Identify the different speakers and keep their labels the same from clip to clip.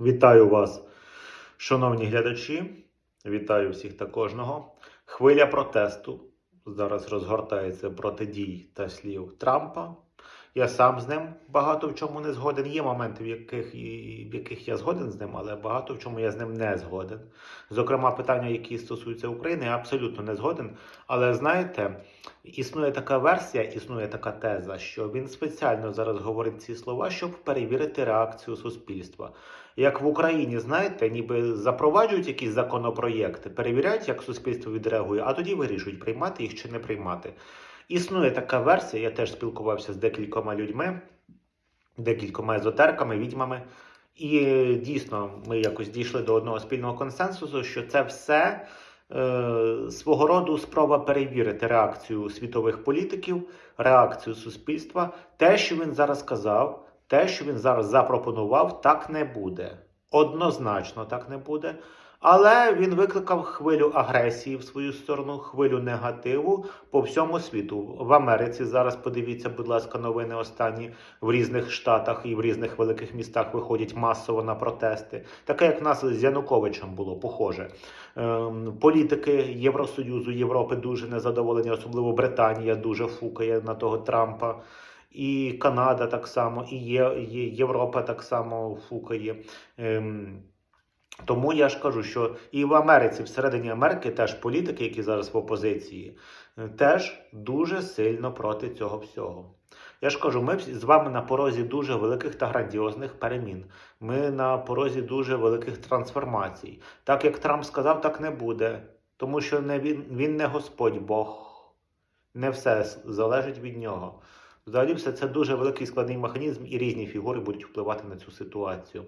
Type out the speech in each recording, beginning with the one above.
Speaker 1: Вітаю вас, шановні глядачі. Вітаю всіх та кожного. Хвиля протесту зараз розгортається проти дій та слів Трампа. Я сам з ним багато в чому не згоден. Є моменти, в яких, в яких я згоден з ним, але багато в чому я з ним не згоден. Зокрема, питання, які стосуються України, я абсолютно не згоден. Але знаєте, існує така версія, існує така теза, що він спеціально зараз говорить ці слова, щоб перевірити реакцію суспільства. Як в Україні, знаєте, ніби запроваджують якісь законопроєкти, перевіряють, як суспільство відреагує, а тоді вирішують, приймати їх чи не приймати. Існує така версія, я теж спілкувався з декількома людьми, декількома езотериками, відьмами. І дійсно, ми якось дійшли до одного спільного консенсусу, що це все е, свого роду спроба перевірити реакцію світових політиків, реакцію суспільства. Те, що він зараз сказав, те, що він зараз запропонував, так не буде. Однозначно так не буде. Але він викликав хвилю агресії в свою сторону, хвилю негативу по всьому світу. В Америці зараз подивіться, будь ласка, новини останні в різних штатах і в різних великих містах виходять масово на протести. Таке, як в нас з Януковичем було, похоже. Ем, політики Євросоюзу, Європи дуже незадоволені, особливо Британія дуже фукає на того Трампа. І Канада так само, і Європа так само фукає. Ем, тому я ж кажу, що і в Америці, всередині Америки, теж політики, які зараз в опозиції, е, теж дуже сильно проти цього всього. Я ж кажу, ми з вами на порозі дуже великих та грандіозних перемін. Ми на порозі дуже великих трансформацій. Так як Трамп сказав, так не буде. Тому що не він, він не Господь Бог. Не все залежить від нього. Взагалі, все це дуже великий складний механізм, і різні фігури будуть впливати на цю ситуацію.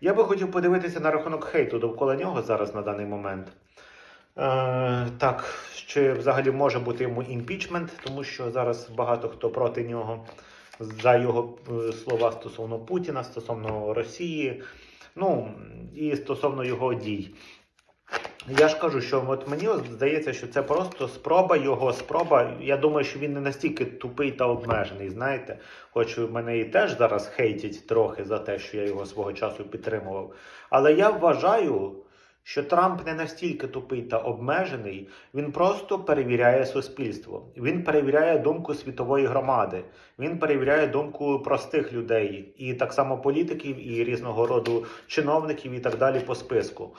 Speaker 1: Я би хотів подивитися на рахунок хейту довкола нього зараз на даний момент. Е, так, чи взагалі може бути йому імпічмент, тому що зараз багато хто проти нього за його е, слова стосовно Путіна, стосовно Росії, ну і стосовно його дій. Я ж кажу, що от мені здається, що це просто спроба його спроба. Я думаю, що він не настільки тупий та обмежений. Знаєте, хоч мене і теж зараз хейтять трохи за те, що я його свого часу підтримував. Але я вважаю, що Трамп не настільки тупий та обмежений, він просто перевіряє суспільство. Він перевіряє думку світової громади. Він перевіряє думку простих людей, і так само політиків, і різного роду чиновників, і так далі по списку.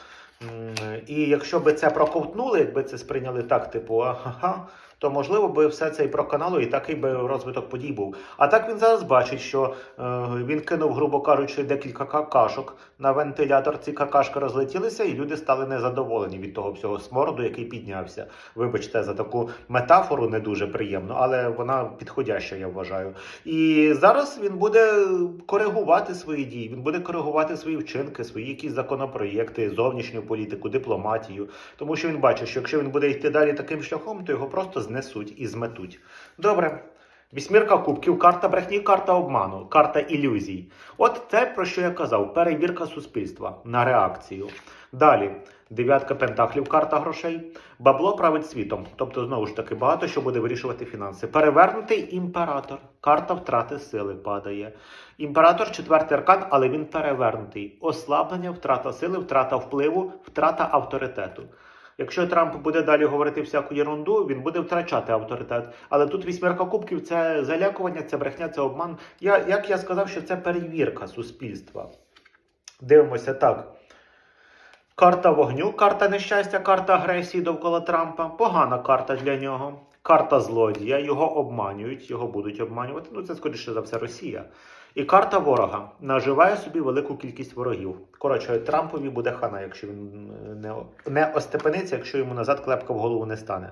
Speaker 1: І якщо би це проковтнули, якби це сприйняли так, типу, ага, то можливо би все це і проканало, і такий би розвиток подій був. А так він зараз бачить, що е, він кинув, грубо кажучи, декілька какашок на вентилятор. Ці какашки розлетілися, і люди стали незадоволені від того всього смороду, який піднявся. Вибачте за таку метафору, не дуже приємно, але вона підходяща, я вважаю. І зараз він буде коригувати свої дії, він буде коригувати свої вчинки, свої якісь законопроєкти, зовнішню політику, дипломатію. Тому що він бачить, що якщо він буде йти далі таким шляхом, то його просто знесуть і зметуть. Добре. Вісьмірка кубків, карта брехні, карта обману, карта ілюзій. От це про що я казав: перевірка суспільства на реакцію. Далі, дев'ятка пентаклів, карта грошей. Бабло править світом. Тобто, знову ж таки, багато що буде вирішувати фінанси. Перевернутий імператор. Карта втрати сили падає. Імператор четвертий аркан, але він перевернутий. Ослаблення, втрата сили, втрата впливу, втрата авторитету. Якщо Трамп буде далі говорити всяку єрунду, він буде втрачати авторитет. Але тут вісьмерка кубків це залякування, це брехня, це обман. Я, як я сказав, що це перевірка суспільства. Дивимося так. Карта вогню, карта нещастя, карта агресії довкола Трампа. Погана карта для нього. Карта злодія. Його обманюють, його будуть обманювати. Ну, це скоріше за все Росія. І карта ворога наживає собі велику кількість ворогів. Коротше, Трампові буде хана, якщо він е, не, остепениться, якщо йому назад клепка в голову не стане.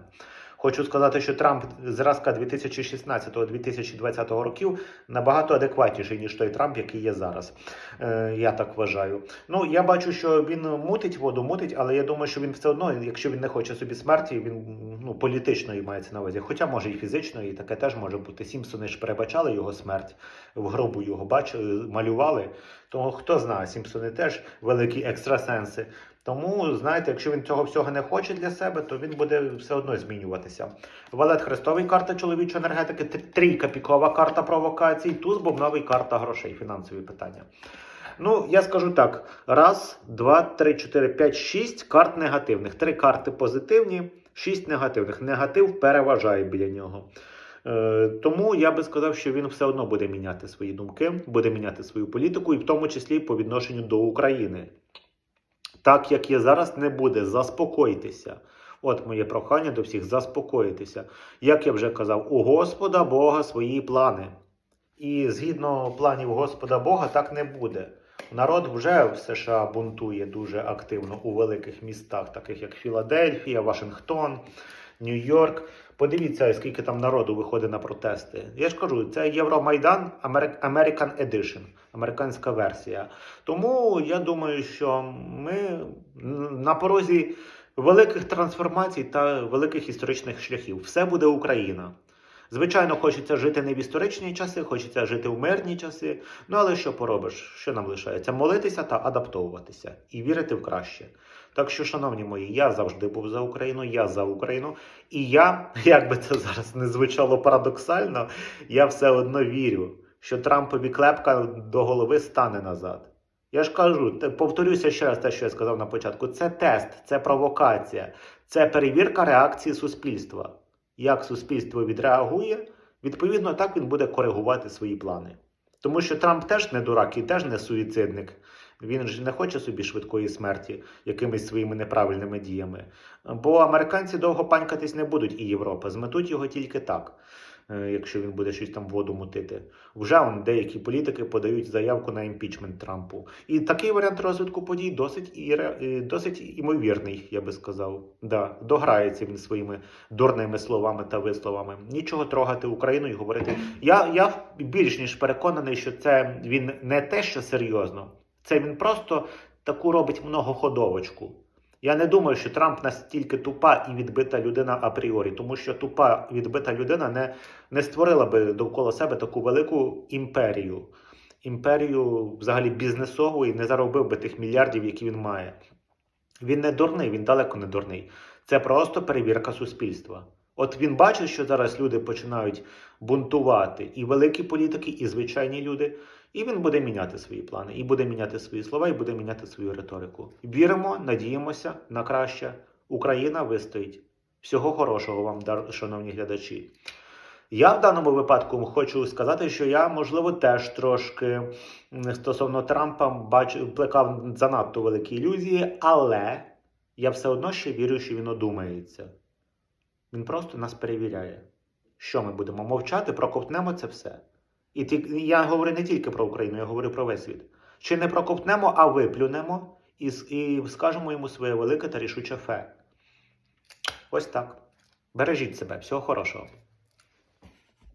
Speaker 1: Хочу сказати, що Трамп зразка 2016-2020 років набагато адекватніший, ніж той Трамп, який є зараз. Е, я так вважаю. Ну, я бачу, що він мутить воду, мутить, але я думаю, що він все одно, якщо він не хоче собі смерті, він ну, політичної мається на увазі. Хоча може і фізичної, і таке теж може бути. Сімпсони ж перебачали його смерть, в гробу його бачили, малювали. Тому хто знає, Сімпсони теж великі екстрасенси. Тому, знаєте, якщо він цього всього не хоче для себе, то він буде все одно змінюватися. Валет Хрестовий карта чоловічої енергетики, трійка пікова карта провокацій, туз бобновий карта грошей, фінансові питання. Ну, я скажу так: раз, два, три, чотири, п'ять, шість карт негативних. Три карти позитивні, шість негативних. Негатив переважає біля нього. Е, тому я би сказав, що він все одно буде міняти свої думки, буде міняти свою політику, і в тому числі по відношенню до України. Так як є зараз, не буде. Заспокойтеся. От моє прохання до всіх заспокоїтися. Як я вже казав, у Господа Бога свої плани. І згідно планів Господа Бога, так не буде. Народ вже в США бунтує дуже активно у великих містах, таких як Філадельфія, Вашингтон, Нью-Йорк. Подивіться, скільки там народу виходить на протести. Я ж кажу, це Євромайдан American Edition, американська версія. Тому я думаю, що ми на порозі великих трансформацій та великих історичних шляхів. Все буде Україна. Звичайно, хочеться жити не в історичні часи, хочеться жити в мирні часи. Ну але що поробиш? Що нам лишається? Молитися та адаптовуватися і вірити в краще. Так що, шановні мої, я завжди був за Україну, я за Україну. І я, як би це зараз не звучало парадоксально, я все одно вірю, що Трампові клепка до голови стане назад. Я ж кажу, повторюся ще раз те, що я сказав на початку: це тест, це провокація, це перевірка реакції суспільства. Як суспільство відреагує, відповідно, так він буде коригувати свої плани. Тому що Трамп теж не дурак і теж не суїцидник. Він ж не хоче собі швидкої смерті якимись своїми неправильними діями. Бо американці довго панькатись не будуть і Європа. Зметуть його тільки так, е, якщо він буде щось там воду мутити. Вже он, деякі політики подають заявку на імпічмент Трампу. І такий варіант розвитку подій досить і і досить імовірний, я би сказав. Да, дограється він своїми дурними словами та висловами. Нічого трогати Україну і говорити. Я, я більш ніж переконаний, що це він не те, що серйозно, це він просто таку робить многоходовочку. Я не думаю, що Трамп настільки тупа і відбита людина апріорі, тому що тупа відбита людина не, не створила би довкола себе таку велику імперію. Імперію взагалі бізнесову і не заробив би тих мільярдів, які він має. Він не дурний, він далеко не дурний. Це просто перевірка суспільства. От він бачить, що зараз люди починають бунтувати, і великі політики, і звичайні люди, і він буде міняти свої плани, і буде міняти свої слова, і буде міняти свою риторику. Віримо, надіємося на краще. Україна вистоїть. Всього хорошого вам, шановні глядачі. Я в даному випадку хочу сказати, що я, можливо, теж трошки стосовно Трампа бачу, плекав занадто великі ілюзії, але я все одно ще вірю, що він одумається. Він просто нас перевіряє. Що ми будемо мовчати, проковтнемо це все. І ти, я говорю не тільки про Україну, я говорю про весь світ. Чи не проковтнемо, а виплюнемо і, і скажемо йому своє велике та рішуче фе. Ось так. Бережіть себе, всього хорошого.